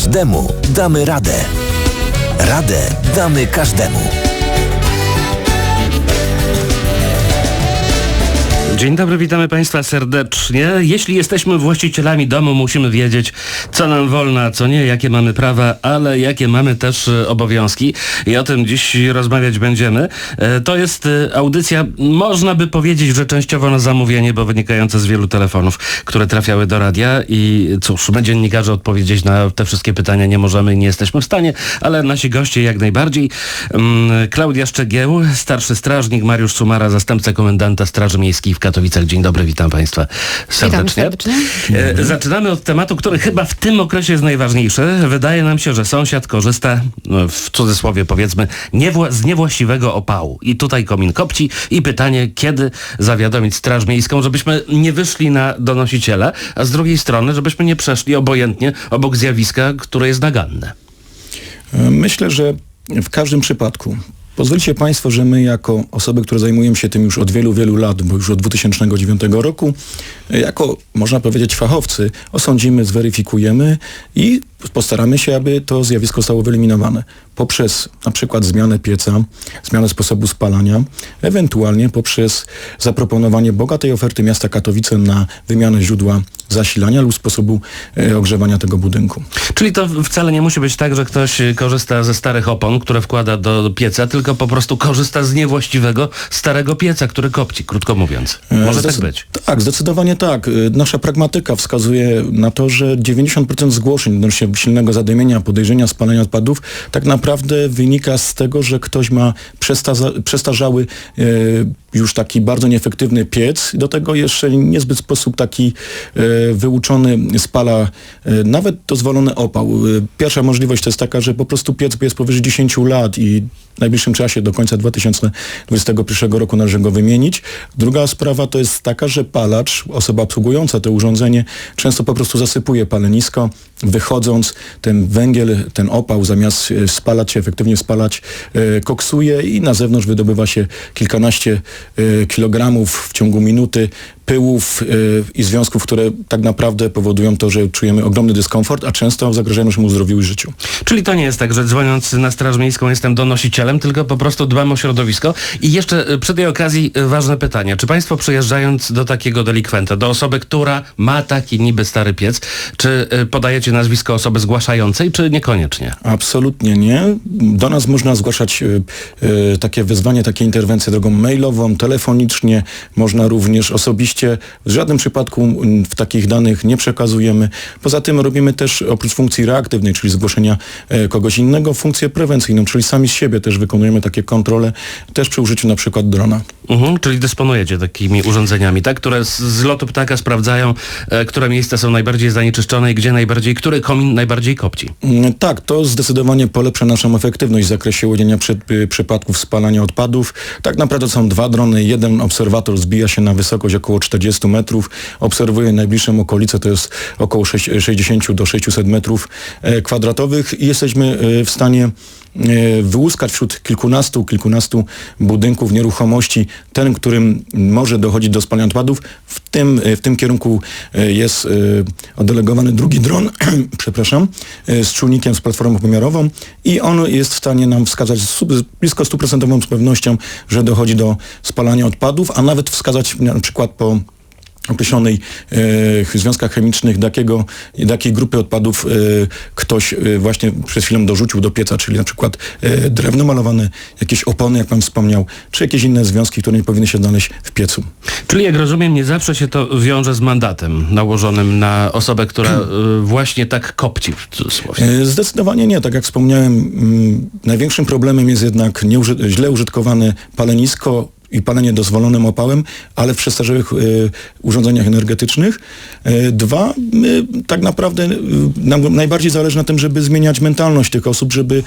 Każdemu damy radę. Radę damy każdemu. Dzień dobry, witamy Państwa serdecznie. Jeśli jesteśmy właścicielami domu, musimy wiedzieć, co nam wolno, a co nie, jakie mamy prawa, ale jakie mamy też e, obowiązki. I o tym dziś rozmawiać będziemy. E, To jest e, audycja, można by powiedzieć, że częściowo na zamówienie, bo wynikające z wielu telefonów, które trafiały do radia. I cóż, my dziennikarze odpowiedzieć na te wszystkie pytania nie możemy i nie jesteśmy w stanie, ale nasi goście jak najbardziej. Mm, Klaudia Szczegieł, starszy strażnik, Mariusz Sumara, zastępca komendanta Straży Miejskiej w Katowicach. Dzień dobry, witam Państwa serdecznie. serdecznie. E, Zaczynamy od tematu, który chyba w tym okresie jest najważniejszy. Wydaje nam się, że sąsiad korzysta, no, w cudzysłowie powiedzmy, niewła- z niewłaściwego opału. I tutaj komin kopci i pytanie, kiedy zawiadomić Straż Miejską, żebyśmy nie wyszli na donosiciela, a z drugiej strony, żebyśmy nie przeszli obojętnie obok zjawiska, które jest naganne. Myślę, że w każdym przypadku. Pozwólcie Państwo, że my jako osoby, które zajmujemy się tym już od wielu, wielu lat, bo już od 2009 roku, jako, można powiedzieć, fachowcy, osądzimy, zweryfikujemy i postaramy się, aby to zjawisko zostało wyeliminowane poprzez na przykład zmianę pieca, zmianę sposobu spalania, ewentualnie poprzez zaproponowanie bogatej oferty miasta Katowice na wymianę źródła zasilania lub sposobu e, ogrzewania tego budynku. Czyli to wcale nie musi być tak, że ktoś y, korzysta ze starych opon, które wkłada do pieca, tylko po prostu korzysta z niewłaściwego starego pieca, który kopci, krótko mówiąc. Może tak być. Tak, zdecydowanie tak. Y, Nasza pragmatyka wskazuje na to, że 90% zgłoszeń odnośnie silnego zadymienia, podejrzenia spalania odpadów tak naprawdę wynika z tego, że ktoś ma przestarzały y, już taki bardzo nieefektywny piec do tego jeszcze niezbyt sposób taki y, wyuczony spala y, nawet dozwolony opał. Y, Pierwsza możliwość to jest taka, że po prostu piec jest powyżej 10 lat i w najbliższym czasie do końca 2021 roku należy go wymienić. Druga sprawa to jest taka, że palacz, osoba obsługująca to urządzenie często po prostu zasypuje palenisko, wychodząc ten węgiel, ten opał zamiast e, spalać się, efektywnie spalać, e, koksuje i na zewnątrz wydobywa się kilkanaście e, kilogramów w ciągu minuty pyłów e, i związków, które tak naprawdę powodują to, że czujemy ogromny dyskomfort, a często zagrażają naszemu zdrowiu i życiu. Czyli to nie jest tak, że dzwoniąc na Straż Miejską jestem donosicielem, tylko po prostu dbam o środowisko. I jeszcze y, przy tej okazji y, ważne pytanie. Czy Państwo przyjeżdżając do takiego delikwenta, do osoby, która ma taki niby stary piec, czy y, podajecie nazwisko osoby zgłaszającej, czy niekoniecznie? Absolutnie nie. Do nas można zgłaszać y, y, takie wezwanie, takie interwencje drogą mailową, telefonicznie, można również osobiście. W żadnym przypadku w takich danych nie przekazujemy. Poza tym robimy też oprócz funkcji reaktywnej, czyli zgłoszenia e, kogoś innego, funkcję prewencyjną, czyli sami z siebie też wykonujemy takie kontrole, też przy użyciu na przykład drona. Mhm, czyli dysponujecie takimi urządzeniami, tak? Które z, z lotu ptaka sprawdzają, e, które miejsca są najbardziej zanieczyszczone i gdzie najbardziej, który komin najbardziej kopci. Mm, Tak, to zdecydowanie polepsza naszą efektywność w zakresie ujęcia przy, y, przypadków spalania odpadów. Tak naprawdę są dwa drony. Jeden obserwator zbija się na wysokość około 40 metrów, obserwuje najbliższą okolicę, to jest około 6, 60 do 600 metrów e, kwadratowych. I jesteśmy e, w stanie wyłuskać wśród kilkunastu, kilkunastu budynków nieruchomości ten, którym może dochodzić do spalania odpadów. W tym, e, w tym kierunku e, jest e, oddelegowany drugi dron, przepraszam, e, z czujnikiem, z platformą pomiarową i on jest w stanie nam wskazać blisko stuprocentową pewnością, że dochodzi do spalania odpadów, a nawet wskazać na przykład po określonej e, związkach chemicznych, do jakiej grupy odpadów e, ktoś e, właśnie przed chwilą dorzucił do pieca, czyli na przykład drewno malowane, jakieś opony, jak pan wspomniał, czy jakieś inne związki, które nie powinny się znaleźć w piecu. Czyli jak rozumiem, nie zawsze się to wiąże z mandatem nałożonym na osobę, która właśnie tak kopci w cudzysłowie. Zdecydowanie nie. Tak jak wspomniałem, mm, największym problemem jest jednak źle użytkowane palenisko i palenie dozwolonym opałem, ale w przestarzałych e, urządzeniach energetycznych. E, dwa, my tak naprawdę e, nam najbardziej zależy na tym, żeby zmieniać mentalność tych osób, żeby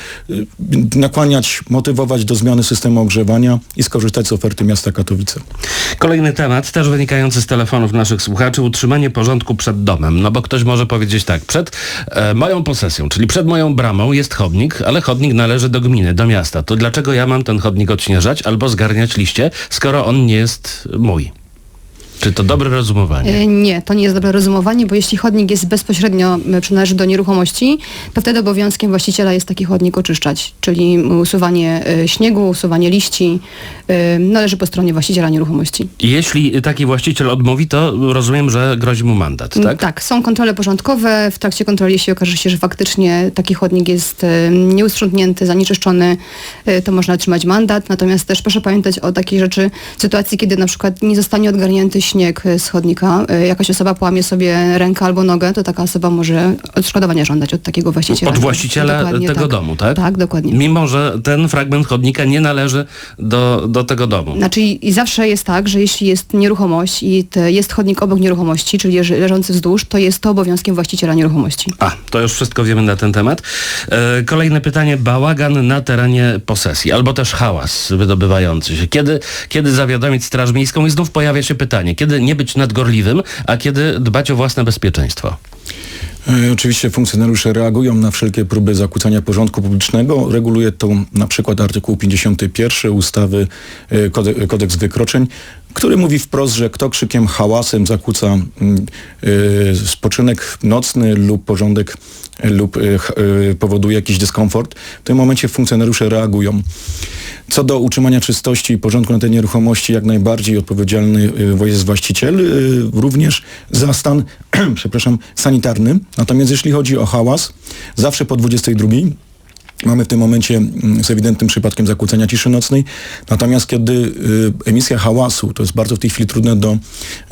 nakłaniać, motywować do zmiany systemu ogrzewania i skorzystać z oferty miasta Katowice. Kolejny temat, też wynikający z telefonów naszych słuchaczy, utrzymanie porządku przed domem. No bo ktoś może powiedzieć tak, przed e, moją posesją, czyli przed moją bramą jest chodnik, ale chodnik należy do gminy, do miasta. To dlaczego ja mam ten chodnik odśnieżać albo zgarniać liście, skoro on nie jest mój? Czy to dobre rozumowanie? E, Nie, to nie jest dobre rozumowanie, bo jeśli chodnik jest bezpośrednio e, przynależy do nieruchomości, to wtedy obowiązkiem właściciela jest taki chodnik oczyszczać, czyli usuwanie e, śniegu, usuwanie liści należy po stronie właściciela nieruchomości. Jeśli taki właściciel odmówi, to rozumiem, że grozi mu mandat, tak? Tak, są kontrole porządkowe. W trakcie kontroli, jeśli okaże się, że faktycznie taki chodnik jest nieustrzątnięty, zanieczyszczony, to można otrzymać mandat. Natomiast też proszę pamiętać o takiej rzeczy, sytuacji, kiedy na przykład nie zostanie odgarnięty śnieg e, z chodnika, e, jakaś osoba połamie sobie rękę albo nogę, to taka osoba może odszkodowania żądać od takiego właściciela. Od właściciela Dokładnie tego tak. domu, tak? Tak, dokładnie. Mimo, że ten fragment chodnika nie należy do, do tego domu. Znaczy i zawsze jest tak, że jeśli jest nieruchomość i jest chodnik obok nieruchomości, czyli leżący wzdłuż, to jest to obowiązkiem właściciela nieruchomości. A, to już wszystko wiemy na ten temat. E, kolejne pytanie. Bałagan na terenie posesji, albo też hałas wydobywający się. Kiedy, kiedy zawiadomić Straż Miejską? I znów pojawia się pytanie, kiedy nie być nadgorliwym, a kiedy dbać o własne bezpieczeństwo? E, Oczywiście funkcjonariusze reagują na wszelkie próby zakłócania porządku publicznego. Reguluje to na przykład artykuł 51 ustawy e, kode, Kodeks Wykroczeń, który mówi wprost, że kto krzykiem, hałasem zakłóca mm, e, spoczynek nocny lub porządek e, lub ch- e, powoduje jakiś dyskomfort, w tym momencie funkcjonariusze reagują. Co do utrzymania czystości i porządku na tej nieruchomości, jak najbardziej odpowiedzialny y, jest właściciel, y, również za stan, przepraszam, sanitarny. Natomiast jeśli chodzi o hałas, zawsze po 22 Mamy w tym momencie mm, z ewidentnym przypadkiem zakłócenia ciszy nocnej. Natomiast kiedy y, emisja hałasu, to jest bardzo w tej chwili trudne do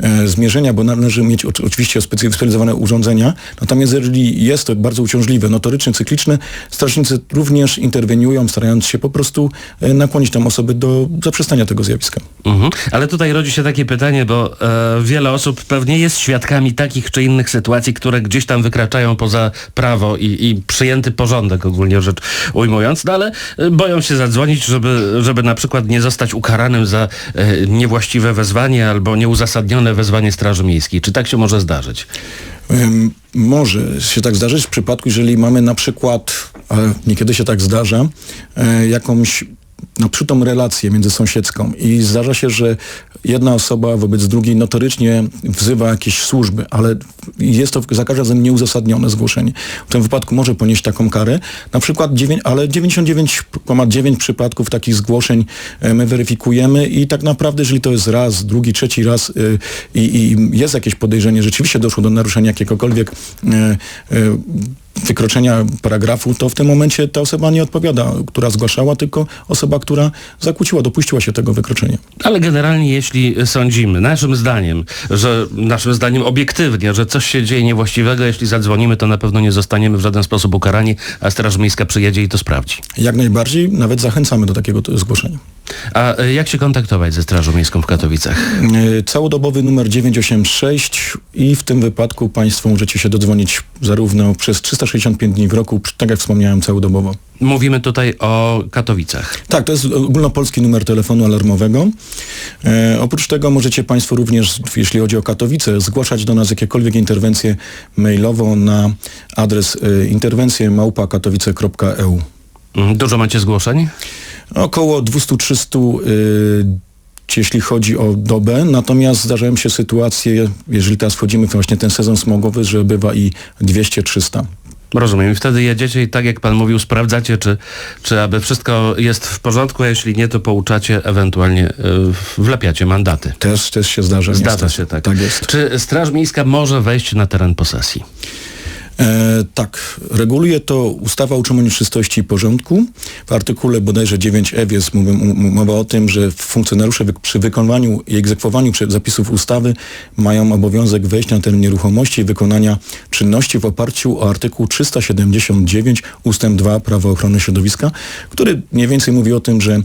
e, zmierzenia, bo należy mieć oczy- oczywiście specjalizowane urządzenia. Natomiast jeżeli jest to bardzo uciążliwe, notoryczne, cykliczne, strażnicy również interweniują, starając się po prostu e, nakłonić tam osoby do zaprzestania tego zjawiska. Mhm. Ale tutaj rodzi się takie pytanie, bo e, wiele osób pewnie jest świadkami takich czy innych sytuacji, które gdzieś tam wykraczają poza prawo i, i przyjęty porządek ogólnie rzecz ujmując, no ale e, boją się zadzwonić, żeby, żeby na przykład nie zostać ukaranym za e, niewłaściwe wezwanie albo nieuzasadnione wezwanie Straży Miejskiej. Czy tak się może zdarzyć? Może się tak zdarzyć w przypadku, jeżeli mamy na przykład, a niekiedy się tak zdarza, e, jakąś naprzutą relację międzysąsiedzką i zdarza się, że jedna osoba wobec drugiej notorycznie wzywa jakieś służby, ale jest to za każdym razem nieuzasadnione zgłoszenie. W tym wypadku może ponieść taką karę, na przykład, dziewię- ale 99,9 przypadków takich zgłoszeń e, my weryfikujemy i tak naprawdę, jeżeli to jest raz, drugi, trzeci raz y, i, i jest jakieś podejrzenie, rzeczywiście doszło do naruszenia jakiegokolwiek e, e, wykroczenia paragrafu, to w tym momencie ta osoba nie odpowiada, która zgłaszała, tylko osoba, która zakłóciła, dopuściła się tego wykroczenia. Ale generalnie jeśli sądzimy, naszym zdaniem, że naszym zdaniem obiektywnie, że coś się dzieje niewłaściwego, jeśli zadzwonimy, to na pewno nie zostaniemy w żaden sposób ukarani, a Straż Miejska przyjedzie i to sprawdzi. Jak najbardziej, nawet zachęcamy do takiego zgłoszenia. A e, jak się kontaktować ze Strażą Miejską w Katowicach? E, Całodobowy numer 986 i w tym wypadku Państwo możecie się dodzwonić zarówno przez 365 dni w roku, tak jak wspomniałem, całodobowo. Mówimy tutaj o Katowicach. Tak, to jest ogólnopolski numer telefonu alarmowego. E, oprócz tego możecie Państwo również, jeśli chodzi o Katowice, zgłaszać do nas jakiekolwiek interwencje mailowo na adres e, interwencje małpa.katowice.eu. Mm, Dużo macie zgłoszeń? Około 200-300 y, jeśli chodzi o dobę, natomiast zdarzają się sytuacje, jeżeli teraz wchodzimy w właśnie ten sezon smogowy, że bywa i 200-300. Rozumiem. I wtedy jedziecie i tak jak pan mówił, sprawdzacie, czy, czy aby wszystko jest w porządku, a jeśli nie, to pouczacie, ewentualnie y, wlepiacie mandaty. Też, też się zdarza. Zdarza niestety. się tak. Tak jest. Czy Straż Miejska może wejść na teren posesji? E, tak, reguluje to ustawa o utrzymaniu czystości i porządku. W artykule bodajże 9f jest mowa, o tym, że funkcjonariusze przy wykonywaniu i egzekwowaniu zapisów ustawy mają obowiązek wejścia na teren nieruchomości i wykonania czynności w oparciu o artykuł 379 ustęp 2 Prawa ochrony środowiska, który mniej więcej mówi o tym, że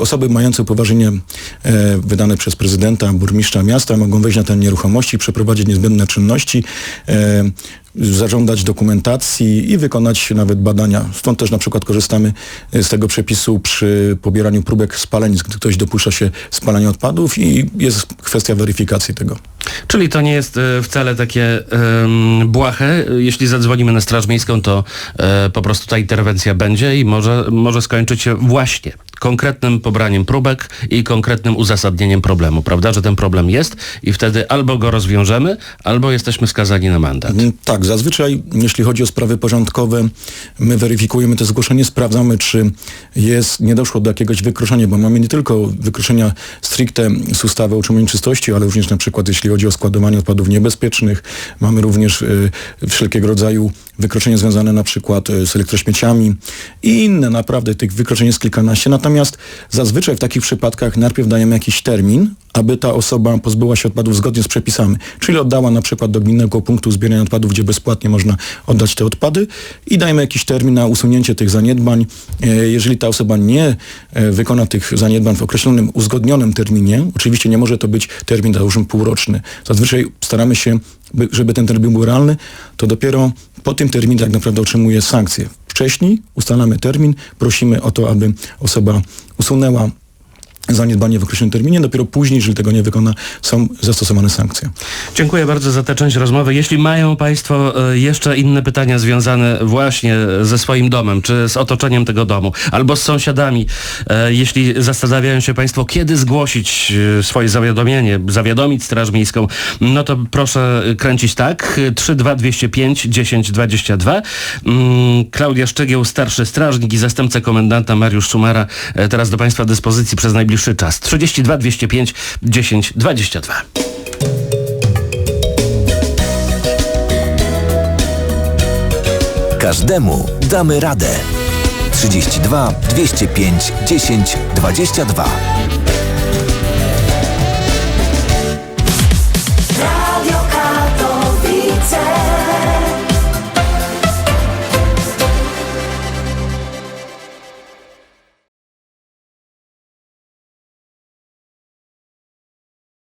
osoby mające upoważnienie e, wydane przez prezydenta, burmistrza miasta mogą wejść na teren nieruchomości, i przeprowadzić niezbędne czynności, e, zażądać dokumentacji i wykonać nawet badania. Stąd też na przykład korzystamy e, z tego przepisu przy pobieraniu próbek spalenic, gdy ktoś dopuszcza się spalania odpadów i jest kwestia weryfikacji tego. Czyli to nie jest e, wcale takie em, błahe. Jeśli zadzwonimy na Straż Miejską, to e, po prostu ta interwencja będzie i może, może skończyć się właśnie konkretnym pobraniem próbek i konkretnym uzasadnieniem problemu, prawda, że ten problem jest i wtedy albo go rozwiążemy, albo jesteśmy skazani na mandat. Mm, Tak, zazwyczaj jeśli chodzi o sprawy porządkowe, my weryfikujemy to zgłoszenie, sprawdzamy, czy jest, nie doszło do jakiegoś wykroczenia, bo mamy nie tylko wykroczenia stricte z ustawy o utrzymaniu czystości, ale również na przykład jeśli chodzi o składowanie odpadów niebezpiecznych, mamy również y, wszelkiego rodzaju wykroczenia związane na przykład y, z elektrośmieciami i inne, naprawdę tych wykroczeń jest kilkanaście, natomiast zazwyczaj w takich przypadkach najpierw dajemy jakiś termin, aby ta osoba pozbyła się odpadów zgodnie z przepisami, czyli oddała na przykład do gminnego punktu zbierania odpadów, gdzie bezpłatnie można oddać te odpady i dajmy jakiś termin na usunięcie tych zaniedbań. E, Jeżeli ta osoba nie e, wykona tych zaniedbań w określonym, uzgodnionym terminie, oczywiście nie może to być termin, załóżmy, półroczny. Zazwyczaj staramy się, by, żeby ten termin był realny, to dopiero po tym terminie tak naprawdę otrzymuje sankcję. Wcześniej. Ustalamy termin, prosimy o to, aby osoba usunęła zaniedbanie w określonym terminie, dopiero później, jeżeli tego nie wykona, są zastosowane sankcje. Dziękuję bardzo za tę część rozmowy. Jeśli mają Państwo e, jeszcze inne pytania związane właśnie ze swoim domem, czy z otoczeniem tego domu, albo z sąsiadami, e, jeśli zastanawiają się Państwo, kiedy zgłosić e, swoje zawiadomienie, zawiadomić Straż Miejską, no to proszę kręcić tak, 32205 1022. Mm, Klaudia Szczegieł, starszy strażnik i zastępca komendanta Mariusz Szumara, teraz do Państwa dyspozycji przez najbliższy czas. 32 205 1022. Każdemu damy radę. 32 205 10 22.